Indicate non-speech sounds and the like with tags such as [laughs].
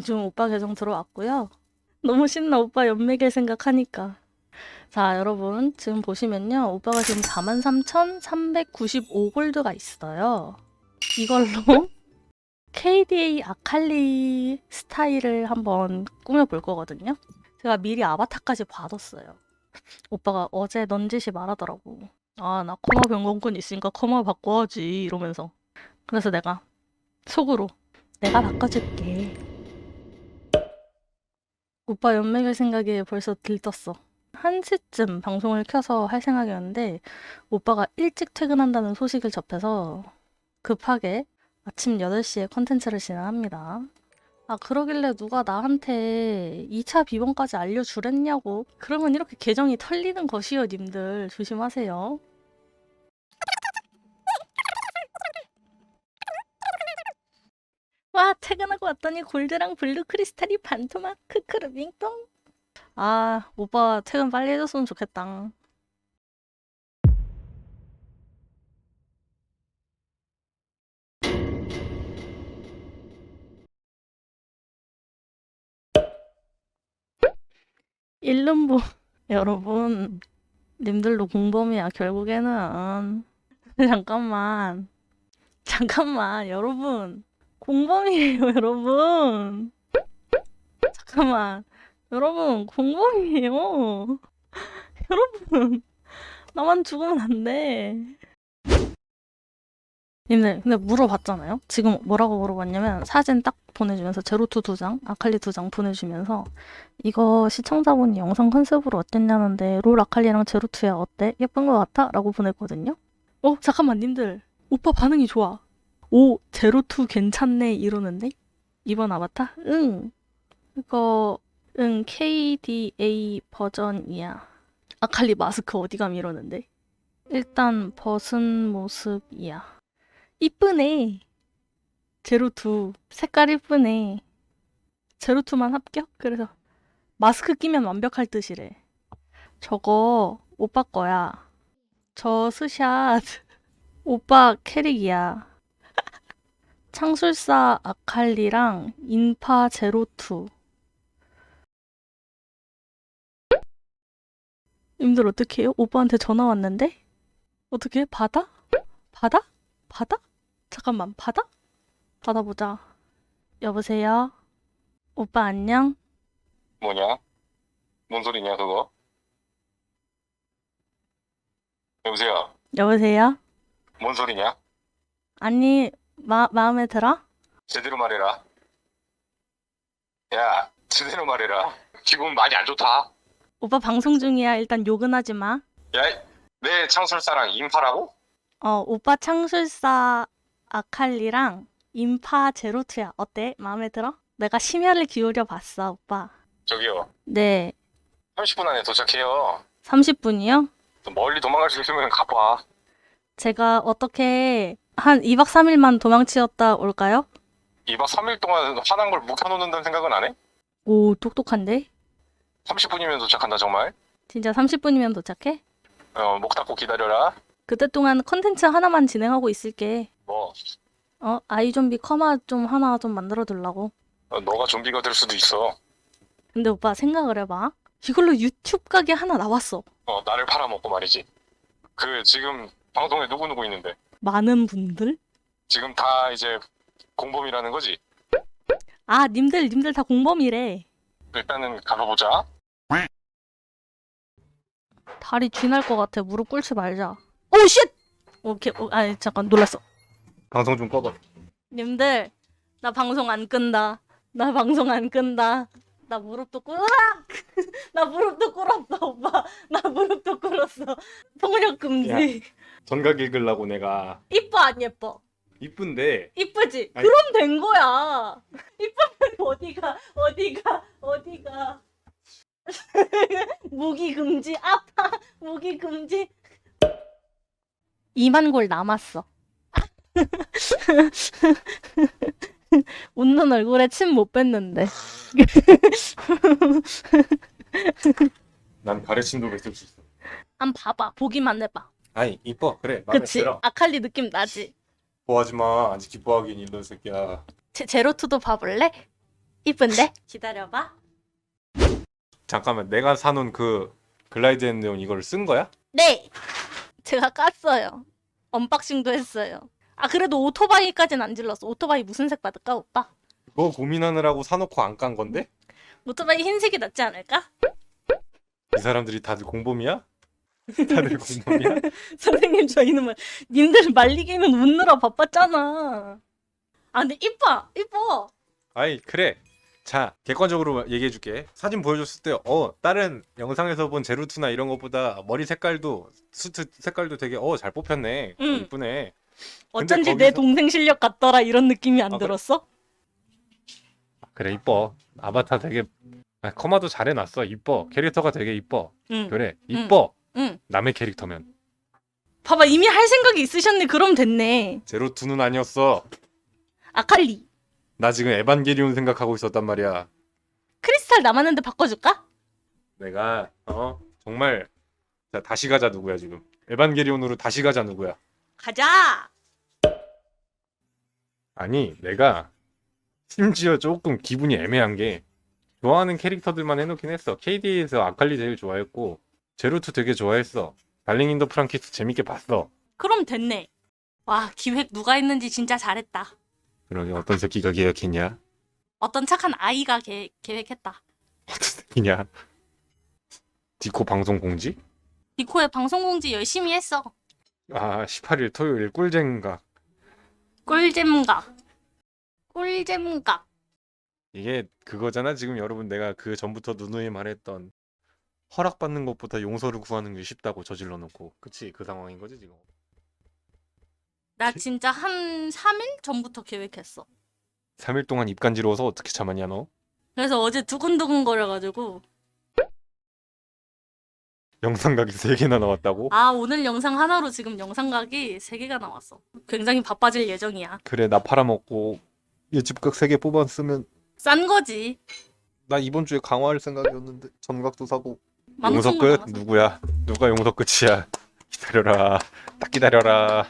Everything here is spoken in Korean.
지금 오빠 계정 들어왔고요. 너무 신나 오빠 연맥일 생각하니까. 자 여러분 지금 보시면요 오빠가 지금 43,395 골드가 있어요. 이걸로 [laughs] KDA 아칼리 스타일을 한번 꾸며볼 거거든요. 제가 미리 아바타까지 받았어요. 오빠가 어제 넌지시 말하더라고. 아, 나 커머 변경권 있으니까 커머 바꿔야지 이러면서. 그래서 내가 속으로 내가 바꿔줄게. 오빠 연맥일 생각에 벌써 들떴어. 1시쯤 방송을 켜서 할 생각이었는데 오빠가 일찍 퇴근한다는 소식을 접해서 급하게 아침 8시에 컨텐츠를 진행합니다. 아, 그러길래 누가 나한테 2차 비번까지 알려주랬냐고. 그러면 이렇게 계정이 털리는 것이요, 님들. 조심하세요. 와, 퇴근하고 왔더니 골드랑 블루 크리스탈이 반토막. 크크르 빙똥. 아, 오빠 퇴근 빨리 해줬으면 좋겠다. 일름보 [laughs] 여러분 님들도 공범이야 결국에는 [laughs] 잠깐만 잠깐만 여러분 공범이에요 [laughs] 여러분 잠깐만 여러분 공범이에요 [laughs] 여러분 나만 죽으면 안 돼 님들 근데 물어봤잖아요 지금 뭐라고 물어봤냐면 사진 딱 보내주면서 제로투 두 장 아칼리 두 장 보내주면서 이거 시청자분이 영상 컨셉으로 어땠냐는데 롤 아칼리랑 제로투야 어때? 예쁜 것 같아? 라고 보냈거든요. 어 잠깐만 님들 오빠 반응이 좋아. 오 제로투 괜찮네 이러는데 이번 아바타? 응 이거 응 KDA 버전이야. 아칼리 마스크 어디 감 이러는데 일단 벗은 모습이야. 이쁘네. 제로투 색깔 이쁘네. 제로투만 합격? 그래서 마스크 끼면 완벽할 듯이래. 저거 오빠 거야. 저 스샷 [laughs] 오빠 캐릭이야. 창술사 아칼리랑 인파 제로투. 님들 어떻게 해요? 오빠한테 전화 왔는데? 어떻게 해? 받아? 받아? 받아? 잠깐만, 받아? 받아보자. 여보세요? 오빠 안녕? 뭐냐? 뭔 소리냐 그거? 여보세요? 여보세요? 뭔 소리냐? 아니, 마, 마음에 들어? 제대로 말해라. 야, 제대로 말해라. 기분 많이 안 좋다. 오빠 방송 중이야. 일단 욕은 하지 마. 야, 내 창술사랑 인파라고? 어, 오빠 창술사 아칼리랑 인파 제로투야. 어때? 마음에 들어? 내가 심혈을 기울여 봤어, 오빠. 저기요, 네. 30분 안에 도착해요. 30분이요? 또 멀리 도망갈 수 있으면 가봐. 제가 어떻게 한 2박 3일만 도망치었다 올까요? 2박 3일 동안 화난 걸 묵혀놓는다는 생각은 안 해? 오, 똑똑한데? 30분이면 도착한다 정말. 진짜 30분이면 도착해? 어, 목 닫고 기다려라. 그때 동안 컨텐츠 하나만 진행하고 있을게. 뭐, 어, 아이좀비 커마 좀 하나 좀 만들어 두려고. 어, 너가 좀비가 될 수도 있어. 근데 오빠 생각을 해봐. 이걸로 유튜브 가게 하나 나왔어. 어, 나를 팔아먹고 말이지. 그 지금 방송에 누구누구 있는데 많은 분들? 지금 다 이제 공범이라는 거지. 아, 님들, 님들 다 공범이래. 일단은 가봐보자. 다리 쥐날 것 같아. 무릎 꿇지 말자. 오, 쉣! 오케이, 오, 아니, 잠깐, 놀랐어. 방송 좀 꺼봐. 님들, 나 방송 안 끈다. 나 방송 안 끈다. 나 무릎도 꿇, 으악! [laughs] 나 무릎도 꿇었어, 오빠. 나 무릎도 꿇었어. 폭력 금지. 전각 읽으려고 내가 이뻐, 안 예뻐? 이쁜데 이쁘지? 아니- 그럼 된 거야. 이쁘면 어디가, 어디가, 어디가. [laughs] 무기 금지, 아파, 무기 금지. 2만 골 남았어. [laughs] 웃는 얼굴에 침 못 뺐는데. 난 가르침도 뱉을 수 있어. 한 봐봐, 보기만 해봐. 아니 이뻐 그래 마음에 그치? 들어. 아칼리 느낌 나지? 기뻐하지 마. 아직 기뻐하긴 일런 새끼야. 제, 제로투도 봐볼래? 이쁜데? [laughs] 기다려봐. 잠깐만 내가 사놓은 그 글라이드 앤네온 이걸 쓴 거야? 네. 제가 깠어요. 언박싱도 했어요. 아 그래도 오토바이까지는 안 질렀어. 오토바이 무슨 색 받을까 오빠? 그거 고민하느라고 사놓고 안 깐 건데? 오토바이 흰색이 낫지 않을까? 이 사람들이 다들 공범이야? [laughs] 다들 공범이야? [laughs] 선생님 저희는 뭐 님들 말리기는 웃느라 바빴잖아. 아 근데 이뻐 이뻐. 아이 그래 자 객관적으로 얘기해줄게 사진 보여줬을 때 어 다른 영상에서 본 제루투나 이런 것보다 머리 색깔도 수트 색깔도 되게 어 잘 뽑혔네 어, 응. 이쁘네 어쩐지 내 거기서- 동생 실력 같더라 이런 느낌이 안 아, 그래? 들었어? 그래 이뻐 아바타 되게 아, 커마도 잘 해놨어 이뻐 캐릭터가 되게 이뻐 응. 그래 이뻐 응. 남의 캐릭터면 봐봐 이미 할 생각이 있으셨네. 그럼 됐네. 제로투는 아니었어 아칼리 나 지금 에반게리온 생각하고 있었단 말이야 크리스탈 남았는데 바꿔줄까? 내가 어 정말 자 다시 가자 누구야 지금 에반게리온으로 다시 가자 누구야 가자. 아니 내가 심지어 조금 기분이 애매한 게 좋아하는 캐릭터들만 해놓긴 했어 KD에서 아칼리 제일 좋아했고 제로투 되게 좋아했어 달링 인더 프랑키스 재밌게 봤어 그럼 됐네. 와 기획 누가 했는지 진짜 잘했다. 그러게 어떤 새끼가 기획했냐 어떤 착한 아이가 계, 계획했다. [laughs] 어떤 새끼냐 디코 방송 공지? 디코의 방송 공지 열심히 했어. 아 18일 토요일 꿀잼각 꿀잼각. 꿀잼각. 이게 그거잖아 지금 여러분 내가 그 전부터 누누이 말했던 허락받는 것보다 용서를 구하는 게 쉽다고 저질러 놓고 그치 그 상황인 거지 지금 나 진짜 한 3일 전부터 계획했어. 3일 동안 입 간지러워서 어떻게 참았냐 너 그래서 어제 두근두근 거려가지고 영상각이 3개나 나왔다고? 아 오늘 영상 하나로 지금 영상각이 3개가 나왔어. 굉장히 바빠질 예정이야. 그래 나 팔아먹고 예집각 3개 뽑았으면 싼 거지. 나 이번 주에 강화할 생각이었는데 전각도 사고 맘 용서 끝? 누구야? 누가 용서 끝이야? 기다려라 딱 기다려라